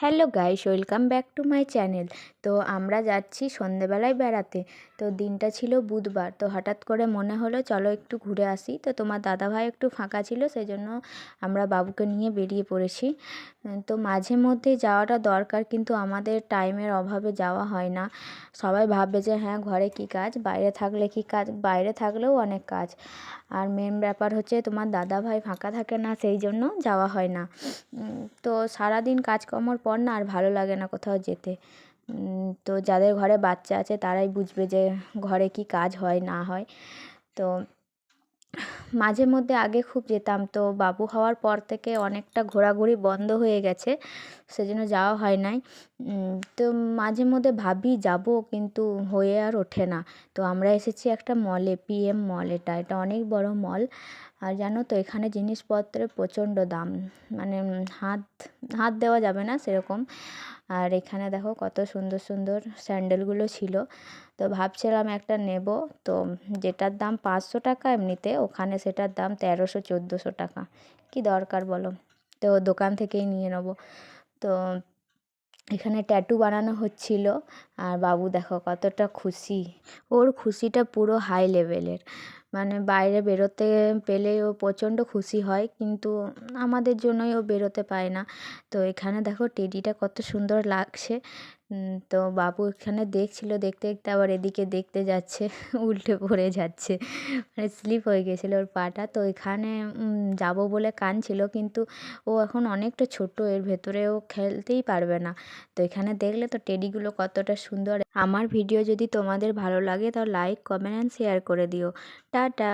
Hello guys, welcome back to my channel. তো আমরা যাচ্ছি সন্ধেবেলায় বেড়াতে। তো দিনটা ছিল বুধবার, তো হঠাৎ করে মনে হলো, চলো একটু ঘুরে আসি। তো তোমার দাদাভাই একটু ফাঁকা ছিল সেই জন্য আমরা বাবুকে নিয়ে বেরিয়ে পড়েছি। তো মাঝে মধ্যে যাওয়াটা দরকার, কিন্তু আমাদের টাইমের অভাবে যাওয়া হয় না। সবাই ভাববে যে হ্যাঁ ঘরে কী কাজ? বাইরে থাকলে কী কাজ? বাইরে থাকলেও অনেক কাজ। আর মেন ব্যাপার হচ্ছে, তোমার দাদাভাই ফাঁকা থাকে না, সেই জন্য যাওয়া হয় না। তো সারাদিন কাজকর্মর পর না আর ভালো লাগে না কোথাও যেতে। তো যাদের ঘরে বাচ্চা আছে তারাই বুঝবে যে ঘরে কী কাজ হয় না হয়। তো মাঝে মধ্যে আগে খুব যেতাম। তো বাবু হওয়ার পর থেকে অনেকটা ঘোরাঘুরি বন্ধ হয়ে গেছে, সেজন্য যাওয়া হয় নাই। তো মাঝে মধ্যে ভাবি যাব, কিন্তু হয়ে আর ওঠে না। তো আমরা এসেছি একটা মলে, পিএম মল এটা। এটা অনেক বড় মল। আর জানো তো, এখানে জিনিসপত্রের প্রচণ্ড দাম। মানে হাত হাত দেওয়া যাবে না সেরকম। আর এখানে দেখো কত সুন্দর সুন্দর স্যান্ডেলগুলো ছিল। তো ভাবছিলাম একটা নেব। তো যেটার দাম পাঁচশো টাকা এমনিতে, ওখানে সেটার দাম তেরোশো, চোদ্দোশো টাকা। কী দরকার বলো? তো দোকান থেকেই নিয়ে নেব। তো এখানে ট্যাটু বানানো হচ্ছিল। আর বাবু দেখো কতটা খুশি। ওর খুশিটা পুরো হাই লেভেলের। মানে বাইরে বেরোতে পেলে ও প্রচণ্ড খুশি হয়, কিন্তু আমাদের জন্যই ও বেরোতে পায় না। তো এখানে দেখো টেডিটা কত সুন্দর লাগছে। তো বাবু এখানে দেখছিল, দেখতে দেখতে আবার এদিকে দেখতে যাচ্ছে, উল্টে পড়ে যাচ্ছে। মানে স্লিপ হয়ে গেছিল ওর পাটা। তো এখানে যাব বলে কাঁদছিল, কিন্তু ও এখন অনেকটা ছোট এর ভেতরে ও খেলতেই পারবে না। তো এখানে দেখলে তো টেডিগুলো কতটা সুন্দর। আমার ভিডিও যদি তোমাদের ভালো লাগে, তাহলে লাইক কমেন্ট অ্যান্ড শেয়ার করে দিও। টাটা